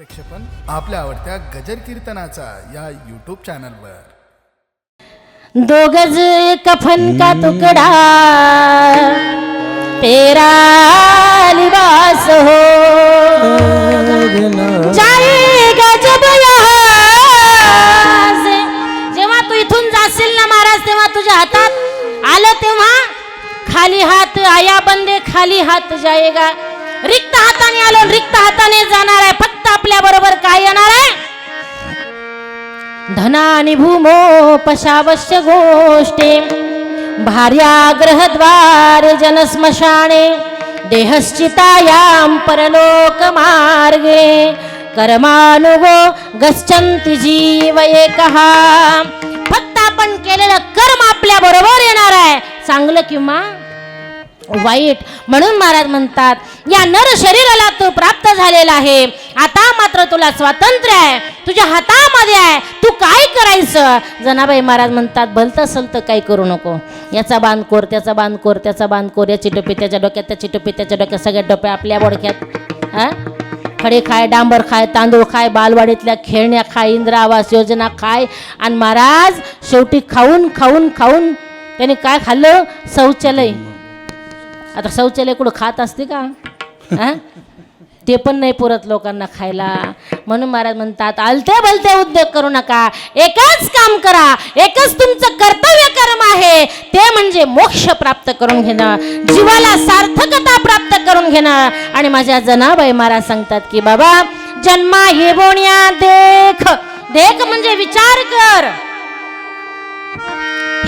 प्रेक्षेपण आपल्या आवडत्या गजर कीर्तनाचा या यूट्यूब चॅनलवर दो गज कफन का तुकडा तेरा लिबास हो। जेव्हा तू इथून जाशील ना महाराज तेव्हा तुझ्या हातात आलं तेव्हा खाली हात आया बंदे खाली हात जायगा। रिक्त हाताने आलो रिक्त हाताने जाणार आहे. फक्त आपल्या बरोबर काय येणार आहे? धनानी भूमो पशावश्य भार्या ग्रहद्वार जनस्मशाने देहश्चितायां परलोकमार्गे. कर्मानुगो गच्छन्ति जीव एकः. फक्त आपण केलेलं कर्म आपल्या बरोबर येणार आहे. चांगलं किंवा वाईट म्हणून महाराज म्हणतात या नर शरीराला तू प्राप्त झालेला आहे. आता मात्र तुला स्वातंत्र्य आहे. तुझ्या हातामध्ये आहे. तू काय करायचं? जनाबाई महाराज म्हणतात भलतं सलतं काही करू नको. याचा बांधकोर त्याचा बांधकोर त्याचा बांधकोर याची टोपी त्याच्या डोक्यात त्याची टोपी त्याच्या डोक्यात. सगळ्या टोप्या आपल्या बोडक्यात हा? खडे खाय डांबर खाय तांदूळ खाय बालवाडीतल्या खेळण्या खाय इंदिरा आवास योजना खाय. आणि महाराज शेवटी खाऊन खाऊन खाऊन त्याने काय खाल्लं? शौचालय. आता शौचालय कुठं खात असते का? हां? ते पण नाही पुरत लोकांना खायला. म्हणून महाराज म्हणतात आलते बलते उद्योग करू नका. एकच काम करा. एकच तुमचं कर्तव्य कर्म आहे. ते म्हणजे मोक्ष प्राप्त करून घेणं. जीवाला सार्थकता प्राप्त करून घेणं. आणि माझ्या जनाबाई महाराज सांगतात की बाबा जन्मा हे बोण्या देख. देख म्हणजे विचार कर.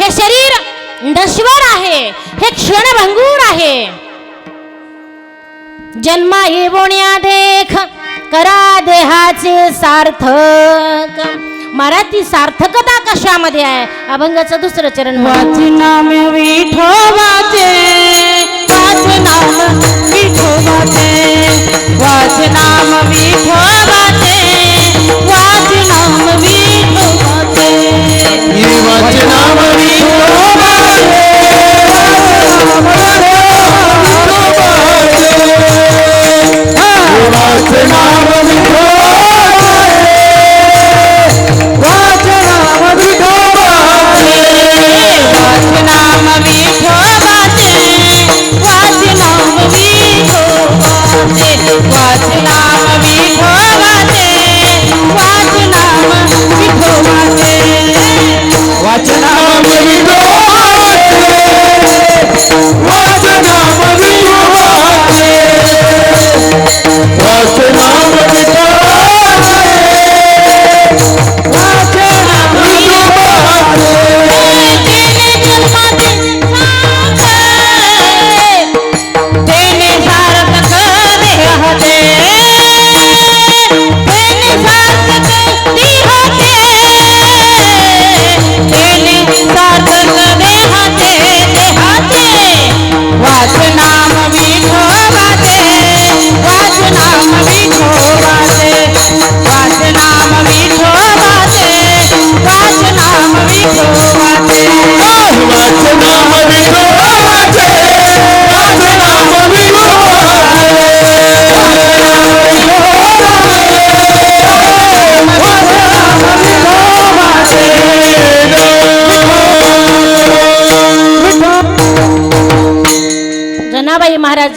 हे शरीर नश्वर आहे. हे क्षणभंगूर आहे. जन्मा येवोण्या देख करा देहाचे सार्थक. मराठी सार्थकता कशामध्ये आहे? अभंगाचं दुसरं चरण वाचे नाम विठोबाचे. वाचे नाम विठोबाचे. वाच नाम विठोबाचे. वाच नाम विठोबाचे नाम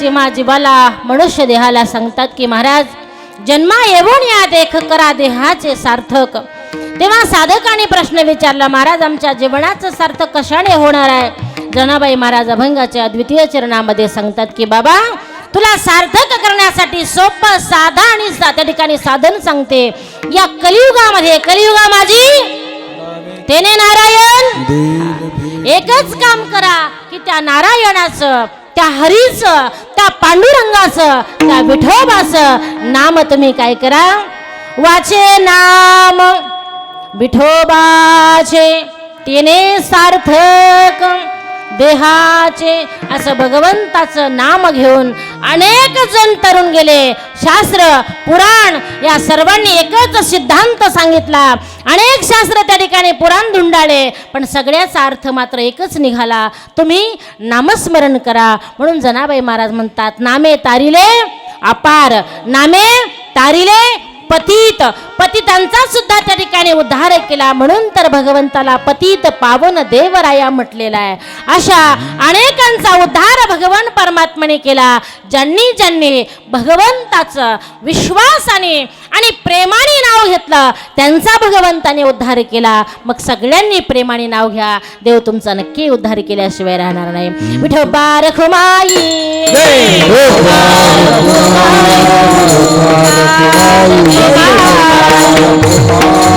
जेव्हा जीवाला मनुष्य देहाला सांगतात की महाराज जन्मा येऊन या देख करा देहाचे सार्थक. तेव्हा साधकाने प्रश्न विचारला महाराज आमच्या जीवनाचं सार्थक कशाने होणार आहे? जनाबाई महाराज अभंगाच्या द्वितीय चरणामध्ये सांगतात की बाबा तुला सार्थक करण्यासाठी सोपं साधा आणि सा- त्या ठिकाणी साधन सांगते. या कलियुगामध्ये कलियुगा माझी तेने नारायण एकच काम करा की त्या नारायणाचं त्या हरीचं त्या पांडुरंगाचं त्या विठोबाचं नाम तुम्ही काय करा? वाचे नाम विठोबाचे तिने सार्थक देहाचे असं भगवंताचं नाम घेऊन अनेक जण तरुण गेले. शास्त्र पुराण या सर्वांनी एकच सिद्धांत सांगितला. अनेक शास्त्र त्या ठिकाणी पुराण धुंडाळे पण सगळ्याचा अर्थ मात्र एकच निघाला. तुम्ही नामस्मरण करा. म्हणून जनाबाई महाराज म्हणतात नामे तारिले अपार. नामे तारिले पतित. पतितांचा सुद्धा त्या ठिकाणी उद्धार केला. म्हणून तर भगवंताला पतित पावन देवराया म्हटलेला आहे. अशा अनेकांचा उद्धार भगवान परमात्म्याने केला. ज्यांनी ज्यांनी भगवंताचं विश्वासाने आणि प्रेमाने नाव घेतलं त्यांचा भगवंताने उद्धार केला. मग सगळ्यांनी प्रेमाने नाव घ्या. देव तुमचा नक्की उद्धार केल्याशिवाय राहणार नाही.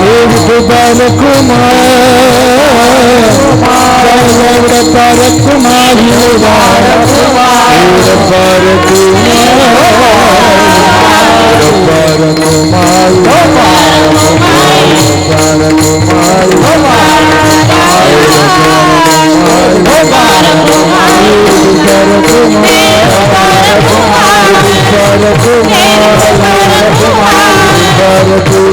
देव कुमार कुमार पर कुमारी पर कुमार पर कुमार पर कुमार पर कुमार पर कुमार जेव्हा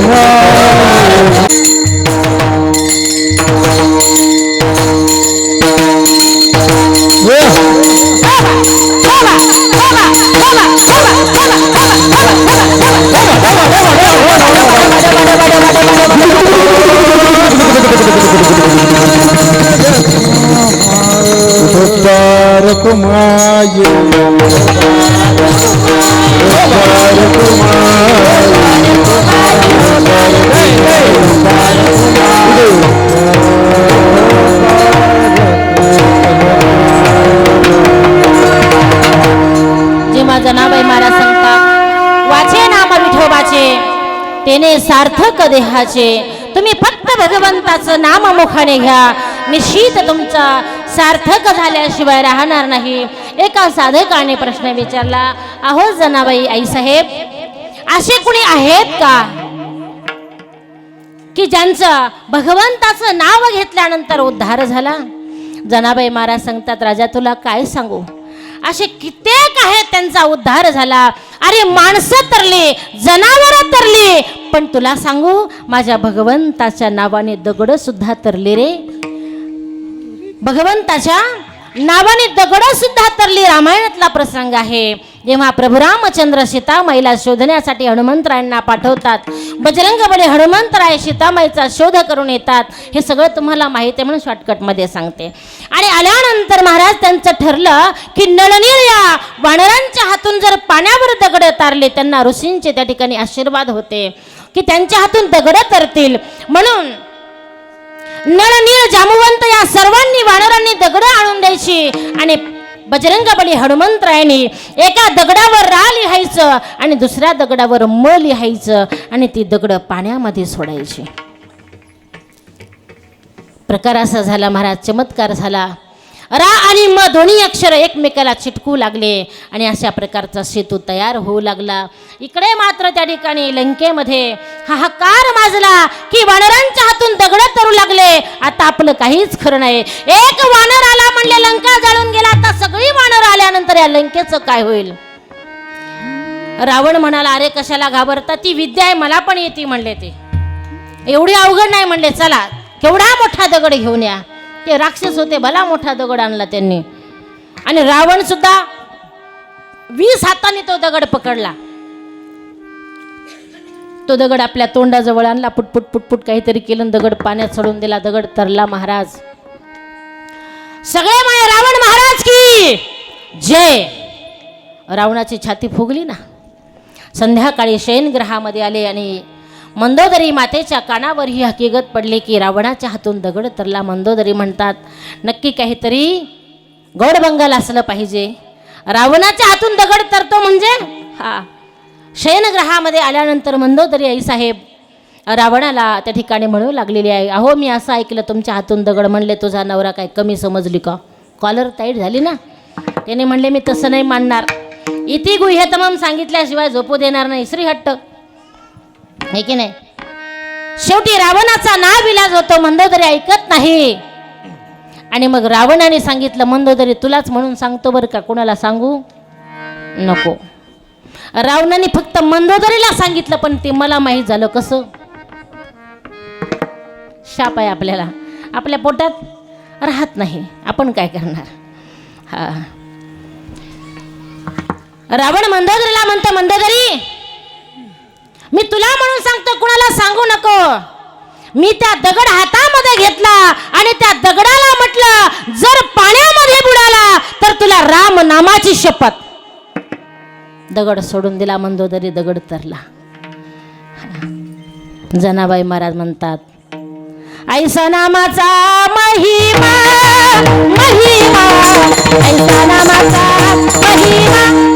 जनाबाई महाराज सांगतात वाचे नाम विठोबाचे तेने सार्थक देहाचे. तुम्ही फक्त भगवंताचं नाम मुखाने घ्या. निश्चित तुमचा सार्थक झाल्याशिवाय राहणार नाही. एका साधकाने प्रश्न विचारला अहो जनाबाई आईसाहेब असे कुणी आहेत का? की ज्यांचं भगवंताचं नाव घेतल्यानंतर उद्धार झाला. जनाबाई महाराज सांगतात राजा तुला काय सांगू? असे कित्येक आहेत त्यांचा उद्धार झाला. अरे माणसं तरली जनावरं तरली. पण तुला सांगू माझ्या भगवंताच्या नावाने दगड सुद्धा तरले रे. भगवंताच्या नावाने दगड सुद्धा तरली रामायणातला प्रसंग आहे. जेव्हा प्रभू रामचंद्र सीतामाईला शोधण्यासाठी हनुमंतरायांना पाठवतात बजरंगबली हनुमंतराय सीतामाईचा शोध करून येतात हे सगळं तुम्हाला माहिती आहे म्हणून शॉर्टकटमध्ये सांगते. आणि आल्यानंतर महाराज त्यांचं ठरलं की नळनीर या वानरांच्या हातून जर पाण्यावर दगड तारले त्यांना ऋषींचे त्या ठिकाणी आशीर्वाद होते. की त्यांच्या हातून दगड तरतील. म्हणून नळनीळ जामवंत या सर्वांनी वानरांनी दगड आणून द्यायची. आणि बजरंगबली हनुमंतरायांनी एका दगडावर रा लिहायचं आणि दुसऱ्या दगडावर म लिहायचं आणि ती दगड पाण्यामध्ये सोडायची. प्रकार असा झाला महाराज चमत्कार झाला. रा आणि म दोन्ही अक्षर एकमेकाला चिटकू लागले आणि अशा प्रकारचा सेतू तयार होऊ लागला. इकडे मात्र त्या ठिकाणी लंकेमध्ये हाहाकार माजला की वानरांच्या हातून दगड तरू लागले. आता आपलं काहीच खरं नाही. एक वानर आला म्हणले लंका जाळून गेला. आता सगळी वानर आल्यानंतर या लंकेचं काय होईल? रावण म्हणाला अरे कशाला घाबरता? ती विद्या आहे मला पण येते म्हणले ते. एवढी अवघड नाही म्हणले चला केवढा मोठा दगड घेऊन या. ते राक्षस होते भला मोठा दगड आणला त्यांनी. आणि रावण सुद्धा वीस हाताने तो दगड पकडला. तो दगड आपल्या तोंडाजवळ आणला पुटपुट पुटपुट काहीतरी केलं दगड पाण्यात सोडून दिला. दगड तरला महाराज. सगळे म्हणे रावण महाराज की जय. रावणाची छाती फुगली ना. संध्याकाळी शयनग्रहामध्ये आले आणि मंदोदरी मातेच्या कानावर ही हकीकत पडली की रावणाच्या हातून दगड तरला मंदोदरी म्हणतात. नक्की काहीतरी गौडबंगाल असलं पाहिजे. रावणाच्या हातून दगड तरतो म्हणजे? हा. शयनग्रहामध्ये आल्यानंतर मंदोदरी आईसाहेब रावणाला त्या ठिकाणी म्हणू लागलेली आहे अहो मी असं ऐकलं तुमच्या हातून दगड म्हणले तुझा नवरा काय कमी समजली का? कॉलर ताईट झाली ना? त्याने म्हणले मी तसं नाही मानणार. इति गुह्यतमम सांगितल्याशिवाय झोपू देणार नाही श्रीहट्ट. हे की नाही? शेवटी रावणाचा नाव इलाज होतो मंदोदरी ऐकत नाही. आणि मग रावणाने सांगितलं मंदोदरी तुलाच म्हणून सांगतो बरं का कुणाला सांगू? नको. रावणाने फक्त मंदोदरीला सांगितलं पण ते मला माहीत झालं कसं? शाप आहे आपल्याला. आपल्या पोटात राहत नाही. आपण काय करणार? हा. रावण मंदोदरीला म्हणतो मंदोदरी मी तुला म्हणून सांगतो कुणाला सांगू नको. मी त्या दगड हातामध्ये घेतला आणि त्या दगडाला म्हटलं जर पाण्यामध्ये बुडाला तर तुला राम नामाची शपथ. दगड सोडून दिला मंदोदरी दगड तरला. जनाबाई महाराज म्हणतात ऐसा नामाचा महिमा महिमा ऐसा नामाचा महिमा ऐसा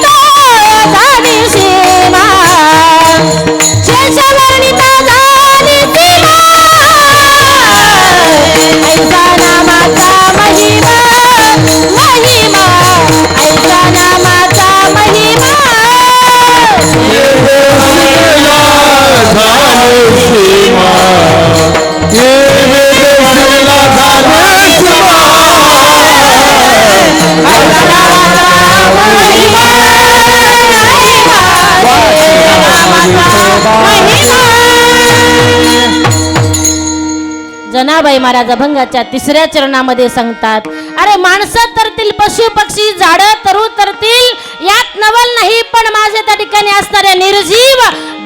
महाराज अभंगाच्या तिसऱ्या चरणामध्ये सांगतात अरे माणसं तरतील पशु पक्षी झाड तरू तरतील यात नवल नाही पण माझे त्या ठिकाणी असणाऱ्या निर्जीव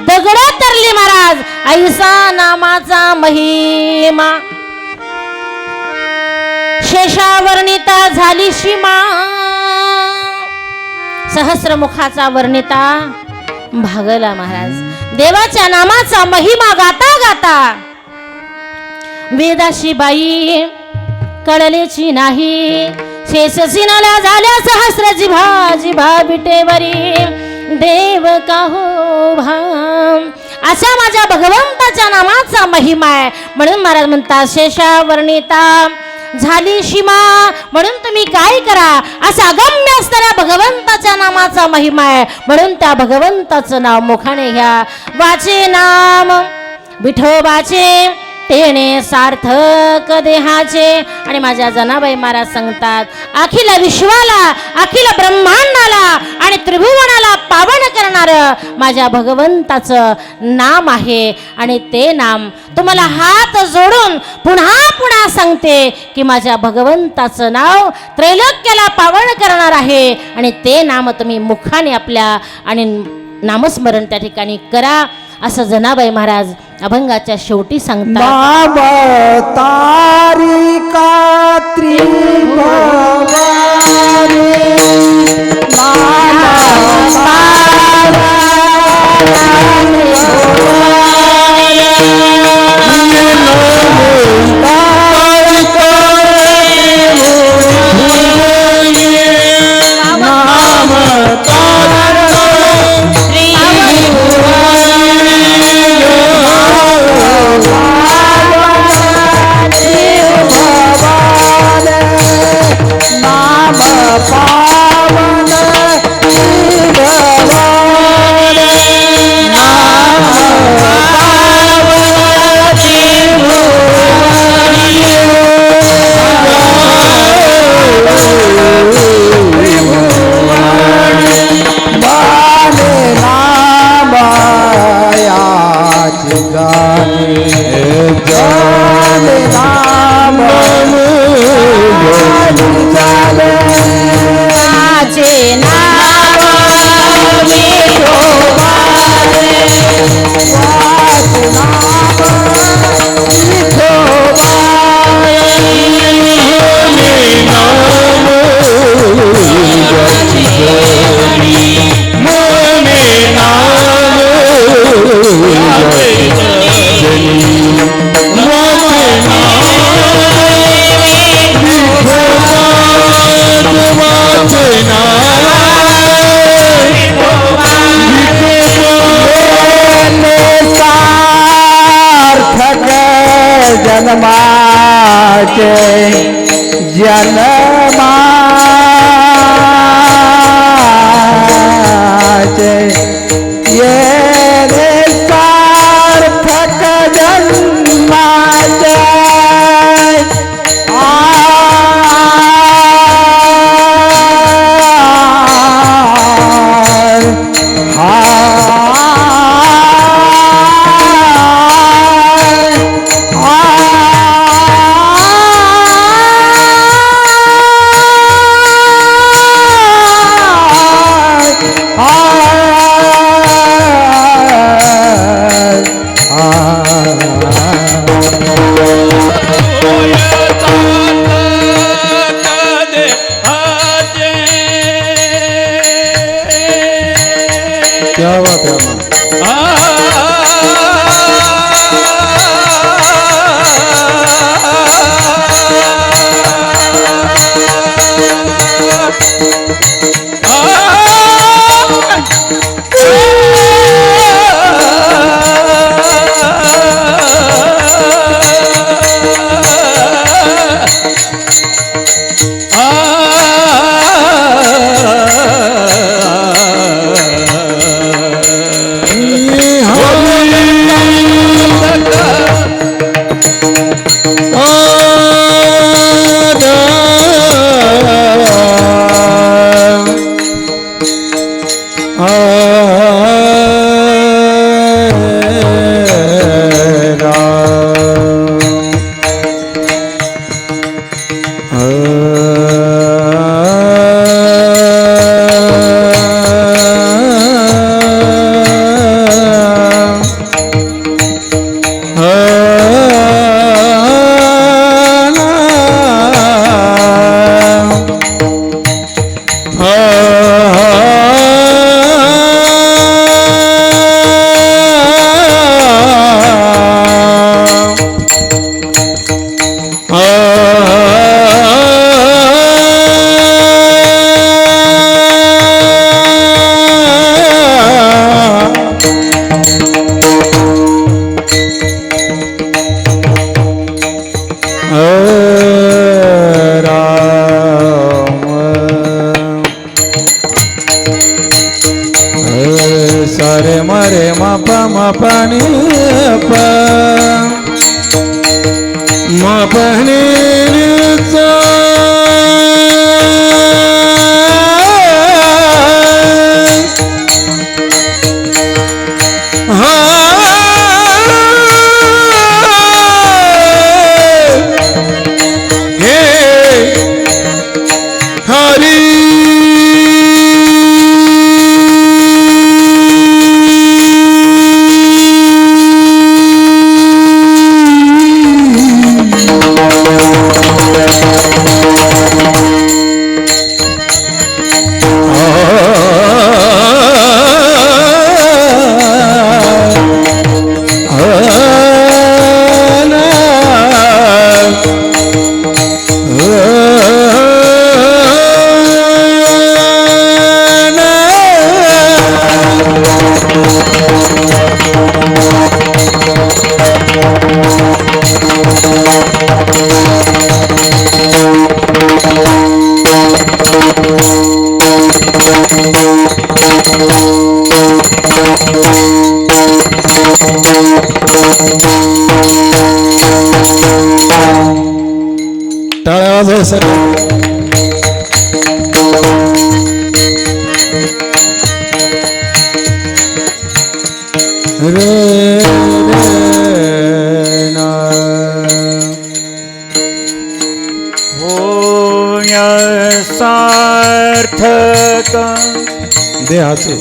दगड तरली महाराज. ऐसा नामाचा महिमा. शेषावर्णिता झाली सीमा सहस्रमुखाचा वर्णिता भागला महाराज. देवाच्या नामाचा महिमा गाता गाता वेदाशी बाई कळलेची नाही. शेष सिनाला झाल्या सहस्र जिभा जिभा बिटेवरी. देव काहो भा अशा माझ्या भगवंताच्या नामाचा महिमा आहे. म्हणून महाराज म्हणतात शेषा वर्णिता झाली सीमा म्हणून तुम्ही काय करा? असा अगम्य असणाऱ्या भगवंताच्या नामाचा महिमा आहे. म्हणून त्या भगवंताचं नाव मुखाने घ्या. वाचे नाम विठोबाचे तेने सार्थक देहाचे. आणि माझ्या जनाबाई महाराज सांगतात अखिल विश्वाला अखिल ब्रह्मांडाला आणि त्रिभुवनाला पावन करणार माझ्या भगवंताचं नाम आहे. आणि ते नाम तुम्हाला हात जोडून पुन्हा पुन्हा सांगते की माझ्या भगवंताचं नाव त्रैलोक्याला पावन करणार आहे. आणि ते नाम तुम्ही मुखाने आपल्या आणि नामस्मरण त्या ठिकाणी करा असं जनाबाई महाराज अभंगाच्या शेवटी सांगतात याची गाणे ജനമാറ്റേ ജന pa ma pa ni ma pa ni रे रे हो सार्थक. देहाचे.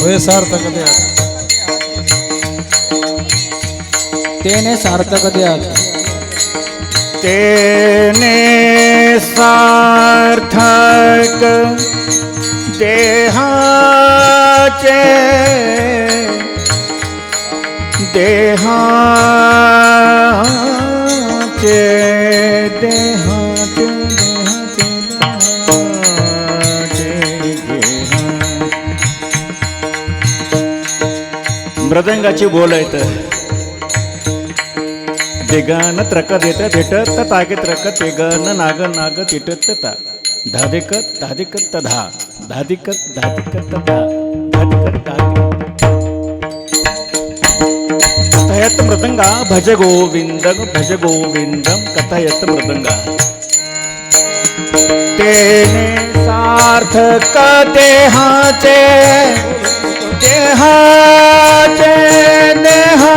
होय सार्थक देहाचे. तेने सार्थक देहाचे. तेने सार्थक देहाचे देहाचे देहाचे देहाचे देहाचे. मृदंगाची बोल आहेत. दिगन त्रक देत भेटत तागे त्रक तेगन नाग नाग तिटत ता धादिकत धादिकत धा. धादिकत धादिकत धा. धादिकत कथयत मृदंगा भज गोविंद भज गोविंदम कथयत मृदंगा. तेने सार्थक देहाचे देहाचे देहा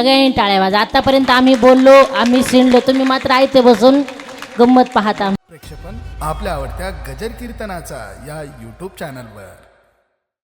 सगळ्यांनी टाळ्या वाजा. आतापर्यंत आम्ही बोललो आम्ही शिणलो. तुम्ही मात्र आयते बसून गंमत पाहता. प्रेक्षेपण आपल्या आवडत्या गजर कीर्तनाचा या यूट्यूब चॅनलवर